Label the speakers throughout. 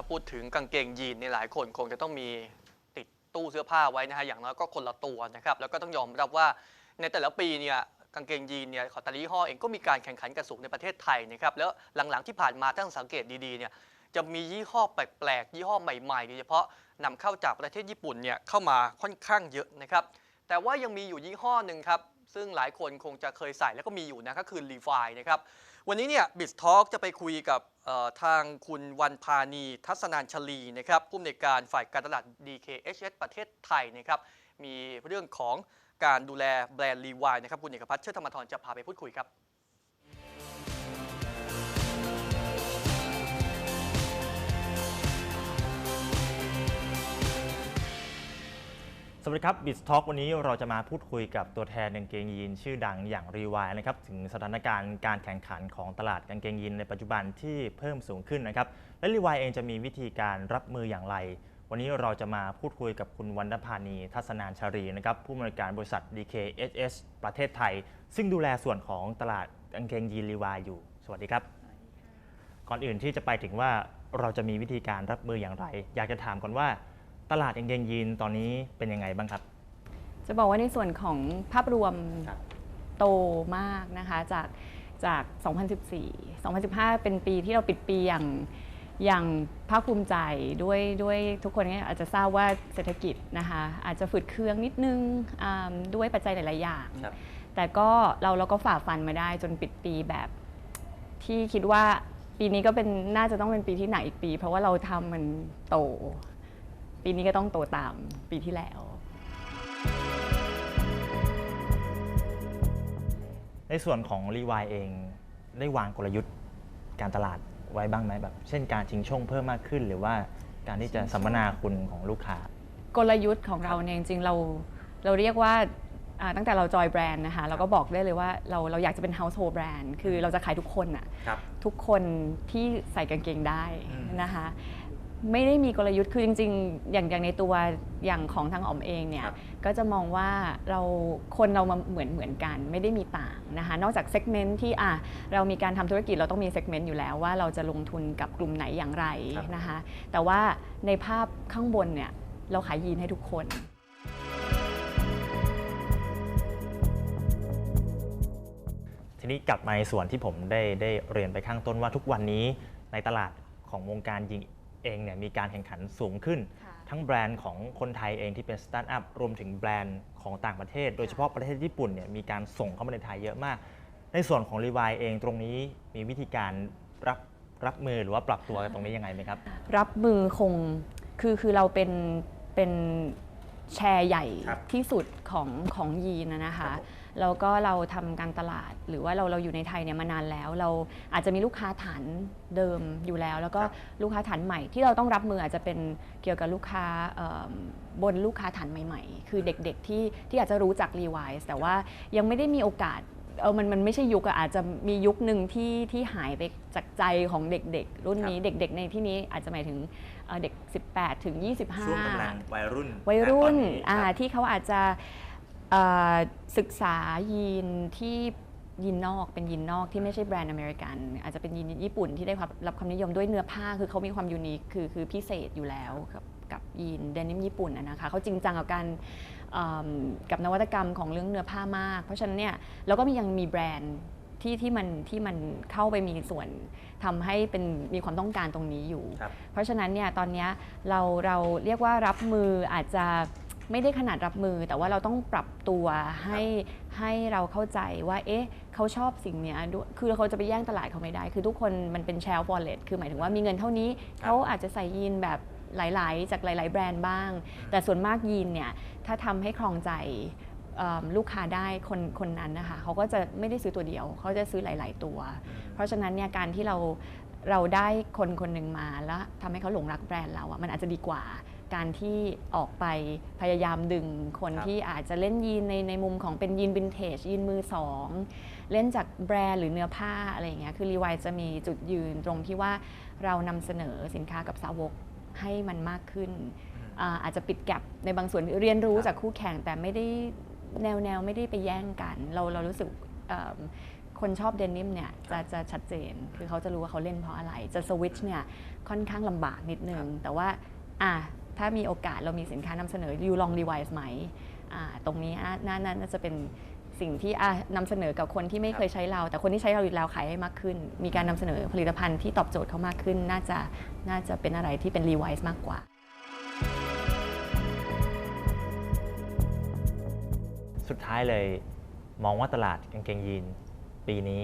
Speaker 1: ถ้าพูดถึงกางเกงยีนเนี่ยหลายคนคงจะต้องมีติดตู้เสื้อผ้าไว้นะฮะอย่างน้อยก็คนละตัวนะครับแล้วก็ต้องยอมรับว่าในแต่ละปีเนี่ยกางเกงยีนเนี่ยของแต่ละยี่ห้อเองก็มีการแข่งขันกันสูงในประเทศไทยนะครับแล้วหลังๆที่ผ่านมาถ้าสังเกตดีๆเนี่ยจะมียี่ห้อแปลกๆยี่ห้อใหม่ๆโดยเฉพาะนำเข้าจากประเทศญี่ปุ่นเนี่ยเข้ามาค่อนข้างเยอะนะครับ แต่ว่ายังมีอยู่ยี่ห้อหนึ่งครับ ซึ่งหลายคนคงจะเคยใส่แล้วก็มีอยู่นะก็คือ r e f i นะครับ วันนี้เนี่ยบิสทอกจะไปคุยกับทางคุณวันพานีทัศนานชลีนะครับผู้อำนวยการฝ่ายการตลาด DKHS ประเทศไทยนะครับมีเรื่องของการดูแลแบรนด์รีวายนะครับคุณเอกพัฒน์เชิดธรรมทรจะพาไปพูดคุยครับ
Speaker 2: วัสดีครับ b i z Talk วันนี้เราจะมาพูดคุยกับตัวแทนกางเกงยีนชื่อดังอย่างรีวายนะครับถึงสถานการณ์การแข่งขันของตลาดกางเกงยีนในปัจจุบันที่เพิ่มสูงขึ้นนะครับและรีวายเองจะมีวิธีการรับมืออย่างไร วันนี้เราจะมาพูดคุยกับคุณวันดพานีทัศนานชารีนะครับผู้อำนวยการบริษัท DKHS ประเทศไทย ซึ่งดูแลส่วนของตลาดกางเกงยีนรีวายอยู่ สวัสดีครับ ก่อนอื่นที่จะไปถึงว่าเราจะมีวิธีการรับมืออย่างไร อยากจะถามก่อนว่า ตลาดกางเกงยีนตอนนี้เป็นยังไงบ้างครับ
Speaker 3: จะบอกว่าในส่วนของภาพรวม
Speaker 2: ครับ
Speaker 3: โตมากนะคะจากจาก 2014 2015 เป็นปีที่เราปิดปีอย่างอย่างภาคภูมิใจด้วยด้วยทุกคนเนี่ยอาจจะทราบว่าเศรษฐกิจนะคะอาจจะฝืดเคืองนิดนึงอ่าด้วยปัจจัยหลาย ๆ อย่าง
Speaker 2: ครับ
Speaker 3: แต่ก็เราเราก็ฝ่าฟันมาได้จนปิดปีแบบ ที่คิดว่าปีนี้ก็เป็นน่าจะต้องเป็นปีที่หนักอีกปี เพราะว่าเราทำมันโต ปีนี้ก็ต้องโตตามปีที่แล้ว
Speaker 2: ในส่วนของรีวายเองได้วางกลยุทธ์การตลาดไว้บ้างไหมแบบ เช่นการชิงช่วงเพิ่มมากขึ้น หรือว่าการที่จะสัมมนาคุณของลูกค้า
Speaker 3: กลยุทธ์ของเราเนี่ยจริงๆเราเราเรียกว่าอ่าตั้งแต่เราจอยแบรนด์นะคะเราก็บอกได้เลยว่าเราเราอยากจะเป็น household brand คือเราจะขายทุกคนอะ
Speaker 2: ครับ
Speaker 3: ทุกคนที่ใส่กางเกงได้
Speaker 2: อืม
Speaker 3: นะคะ ไม่ได้มีกลยุทธ์คือจริง ๆ อย่างอย่างในตัวอย่างของทางอ๋อมเองเนี่ย
Speaker 2: ครับ
Speaker 3: ก็จะมองว่าเราคนเรามาเหมือนเหมือนกันไม่ได้มีต่างนะคะ นอกจากเซกเมนต์ที่อะเรามีการทำธุรกิจเราต้องมีเซกเมนต์อยู่แล้วว่าเราจะลงทุนกับกลุ่มไหนอย่างไร
Speaker 2: ครับ
Speaker 3: นะคะ แต่ว่าในภาพข้างบนเนี่ยเราขายยีนให้ทุกคน
Speaker 2: ทีนี้กลับมาในส่วนที่ผมได้ได้เรียนไปข้างต้นว่าทุกวันนี้ในตลาดของวงการยิง เองเนี่ยมีการแข่งขันสูงขึ้น
Speaker 3: ค่ะ
Speaker 2: ทั้งแบรนด์ของคนไทยเองที่เป็นสตาร์ทอัพรวมถึงแบรนด์ของต่างประเทศ โดยเฉพาะประเทศญี่ปุ่นเนี่ยมีการส่งเข้ามาในไทยเยอะมาก ในส่วนของรีวายเองตรงนี้มีวิธีการรับรับมือหรือว่าปรับตัวกันตรงนี้ยังไงไหมครับ
Speaker 3: รับมือคงคือคือเราเป็นเป็นแชร์ใหญ่
Speaker 2: ครับ
Speaker 3: ที่สุดของของยีนนะนะ
Speaker 2: ครั
Speaker 3: คะ
Speaker 2: บผม
Speaker 3: แล้วก็เราทำการตลาด หรือว่าเราเราอยู่ในไทยเนี่ยมานานแล้ว เราอาจจะมีลูกค้าฐานเดิมอยู่แล้ว แล้วก็ลูกค้าฐานใหม่ที่เราต้องรับมืออาจจะเป็นเกี่ยวกับลูกค้าเอิ่มบนลูกค้าฐานใหม่ ๆ คือเด็กๆที่ที่อาจจะรู้จัก Levi's แต่ว่ายังไม่ได้มีโอกาสเออมันมันไม่ใช่ยุคอะอาจจะมียุคหนึ่งที่ที่หายไปจากใจของเด็กๆ รุ่นนี้เด็ก ๆ ในที่นี้อาจจะหมายถึงเอ่อเด็ก 18 ถึง 25
Speaker 2: ช่วงกำลังวัยรุ่น
Speaker 3: วัยรุ่น
Speaker 2: ณตอ
Speaker 3: อ่า
Speaker 2: ครับ
Speaker 3: ที่เขาอาจจะเอ่อ ศึกษายีนที่ยีนนอกเป็นยีนนอกที่ไม่ใช่แบรนด์อเมริกัน อาจจะเป็นยีนญี่ปุ่นที่ได้รับรับความนิยมด้วยเนื้อผ้าคือเขามีความยูนิคคือคือพิเศษอยู่แล้วกับกับยีนเดนิมญี่ปุ่นอะนะคะเขาจริงจังกับการเอิ่มกับนวัตกรรมของเรื่องเนื้อผ้ามาก เพราะฉะนั้นเนี่ยเราก็มียังมีแบรนด์ที่ที่มันที่มันเข้าไปมีส่วนทำให้เป็นมีความต้องการตรงนี้อยู่
Speaker 2: ครับ
Speaker 3: เพราะฉะนั้นเนี่ยตอนเนี้ยเราเราเรียกว่ารับมืออาจจะ ไม่ได้ขนาดรับมือ แต่ว่าเราต้องปรับตัวให้ให้เราเข้าใจว่า เอ๊ะ เขาชอบสิ่งเนี้ยด้วยคือเขาจะไปแย่งตลาดเขาไม่ได้ คือทุกคนมันเป็นแชร์วอลเล็ตคือหมายถึงว่ามีเงินเท่านี้เขาอาจจะใส่ยีนแบบหลาย ๆ จากหลาย ๆ แบรนด์บ้าง แต่ส่วนมากยีนเนี่ยถ้าทำให้ครองใจเอิ่มลูกค้าได้คนคนนั้นนะคะเขาก็จะไม่ได้ซื้อตัวเดียว เขาจะซื้อหลาย ๆ ตัว เพราะฉะนั้นเนี่ยการที่เราเราได้คนคนหนึ่งมาแล้วทำให้เขาหลงรักแบรนด์เราอะมันอาจจะดีกว่า การที่ออกไปพยายามดึงคน
Speaker 2: ครับ
Speaker 3: ที่อาจจะเล่นยีนในในมุมของเป็นยีนวินเทจยีนมือสอง เล่นจากแบรนด์หรือเนื้อผ้าอะไรอย่างเงี้ยคือรีวายจะมีจุดยืนตรงที่ว่าเรานำเสนอสินค้ากับสาวกให้มันมากขึ้น อาอาจจะปิดแกลบในบางส่วนเรียนรู้
Speaker 2: ครับ
Speaker 3: จากคู่แข่งแต่ไม่ได้แนวแนวไม่ได้ไปแย่งกัน เราเรารู้สึกเอิ่มคนชอบเดนิมเนี่ยจะจะชัดเจน คือเขาจะรู้ว่าเขาเล่นเพราะอะไร จะสวิตช์เนี่ยค่อนข้างลำบากนิดนึง แต่ว่าอะ ถ้ามีโอกาสเรามีสินค้านำเสนอยูลองดีไวซ์ไหมอ่าตรงนี้น่าน่าน่าจะเป็นสิ่งที่อะนำเสนอกับคนที่ไม่เคยใช้เรา แต่คนที่ใช้เราอยู่แล้วขายให้มากขึ้น มีการนำเสนอผลิตภัณฑ์ที่ตอบโจทย์เขามากขึ้น น่าจะน่าจะเป็นอะไรที่เป็นรีไวซ์มากกว่า
Speaker 2: สุดท้ายเลยมองว่าตลาดกางเกงยีน ปีนี้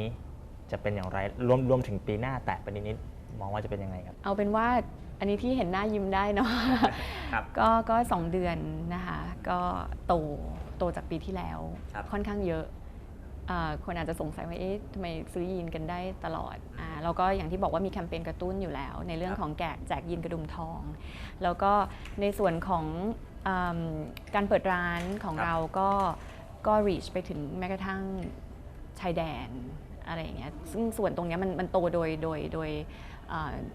Speaker 2: จะเป็นอย่างไรรวมรวมถึงปีหน้าแตะไปนิด มองว่าจะเป็นยังไงครับ
Speaker 3: เอาเป็นว่าอันนี้ที่เห็นหน้ายิ้มได้เนาะ
Speaker 2: ครับ
Speaker 3: ก็ก็สองเดือนนะคะ ก็โตโตจากปีที่แล้ว
Speaker 2: ครับ
Speaker 3: ค่อนข้างเยอะอ่าคนอาจจะสงสัยว่าเอ๊ะทำไมซื้อยีนกันได้ตลอดอ่าแล้วก็อย่างที่บอกว่ามีแคมเปญกระตุ้นอยู่แล้ว ในเรื่องของแจกแจกยีนกระดุมทอง แล้วก็ในส่วนของอืมการเปิดร้านของ
Speaker 2: ครับ
Speaker 3: เราก็ก็ reach ไปถึงแม้กระทั่งชายแดนอะไรอย่างเงี้ยซึ่งส่วนตรงเนี้ยมันมันโตโดยโดยโดยเอ่อ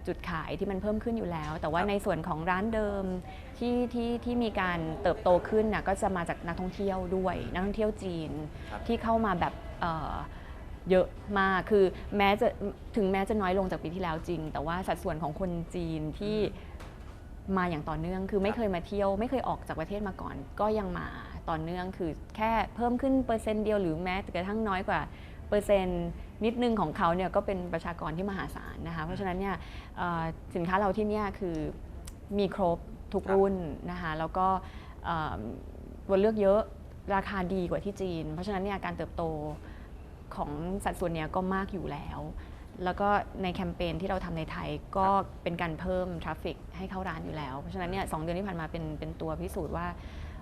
Speaker 3: จุดขายที่มันเพิ่มขึ้นอยู่แล้ว แต่ว่า
Speaker 2: ครับ
Speaker 3: ในส่วนของร้านเดิมที่ที่ที่มีการเติบโตขึ้นน่ะก็จะมาจากนักท่องเที่ยวด้วย นักท่องเที่ยวจีน
Speaker 2: ครับ
Speaker 3: ที่เข้ามาแบบเอ่อเยอะมาก คือแม้จะถึงแม้จะน้อยลงจากปีที่แล้วจริง แต่ว่าสัดส่วนของคนจีนที่มาอย่างต่อเนื่อง คือไม่เคยมาเที่ยว ไม่เคยออกจากประเทศมาก่อน ก็ยังมาต่อเนื่อง คือแค่เพิ่มขึ้นเปอร์เซ็นต์เดียวหรือแม้แต่กระทั่งน้อยกว่า เปอร์เซ็นต์นิดนึงของเขาเนี่ยก็เป็นประชากรที่มหาศาลนะคะเพราะฉะนั้นเนี่ยเอ่อสินค้าเราที่เนี่ยคือมีครบทุก
Speaker 2: ครับ
Speaker 3: รุ่นนะคะแล้วก็เอ่อตัวเลือกเยอะราคาดีกว่าที่จีน เพราะฉะนั้นเนี่ยการเติบโตของสัดส่วนเนี้ยก็มากอยู่แล้ว แล้วก็ในแคมเปญที่เราทำในไทยก็เป็นการเพิ่มทราฟฟิกให้เข้าร้านอยู่แล้ว เพราะฉะนั้นเนี่ยสองเดือนที่ผ่านมาเป็นเป็นตัวพิสูจน์ว่า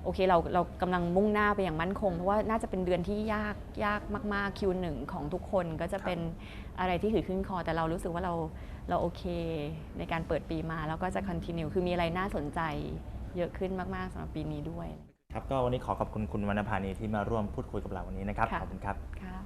Speaker 3: โอเคเราเรากำลังมุ่งหน้าไปอย่างมั่นคง เพราะว่าน่าจะเป็นเดือนที่ยากยากมากๆคิวหนึ่งของทุกคนก็จะเป็นอะไรที่ถือขึ้นคอ แต่เรารู้สึกว่าเราเราโอเค ในการเปิดปีมาแล้วก็จะคอนติเนียคือมีอะไรน่าสนใจเยอะขึ้นมาก ๆสำหรับปีนี้ด้วย
Speaker 2: ครับก็วันนี้ขอขอบคุณคุณวรรณภานีที่มาร่วมพูดคุยกับเราวันนี้นะครับ
Speaker 3: ค่ะ
Speaker 2: ขอบคุณครับ
Speaker 3: ค่ะ